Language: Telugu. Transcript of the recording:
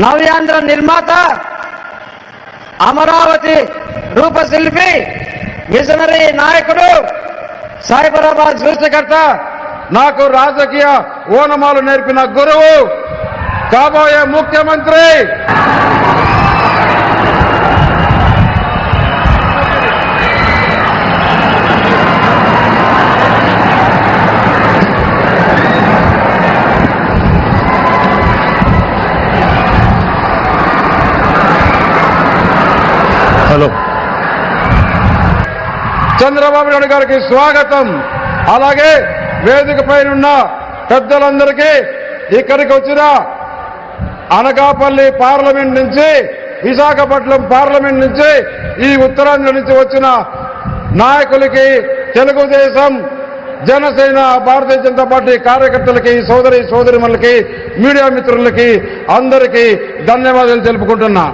నవ్యాంధ్ర నిర్మాత అమరావతి రూపశిల్పి మిషనరీ నాయకుడు సైబరాబాద్ సృష్టికర్త నాకు రాజకీయ ఓనమాలు నేర్పిన గురువు కాబోయే ముఖ్యమంత్రి. చంద్రబాబు నాయుడు గారికి స్వాగతం. అలాగే వేదిక పైన పెద్దలందరికీ ఇక్కడికి వచ్చిన అనకాపల్లి పార్లమెంట్ నుంచి విశాఖపట్నం పార్లమెంట్ నుంచి ఈ ఉత్తరాంధ్ర నుంచి వచ్చిన నాయకులకి తెలుగుదేశం జనసేన భారతీయ జనతా పార్టీ కార్యకర్తలకి సోదరి సోదరిమణులకి మీడియా మిత్రులకి అందరికీ ధన్యవాదాలు తెలుపుకుంటున్నా.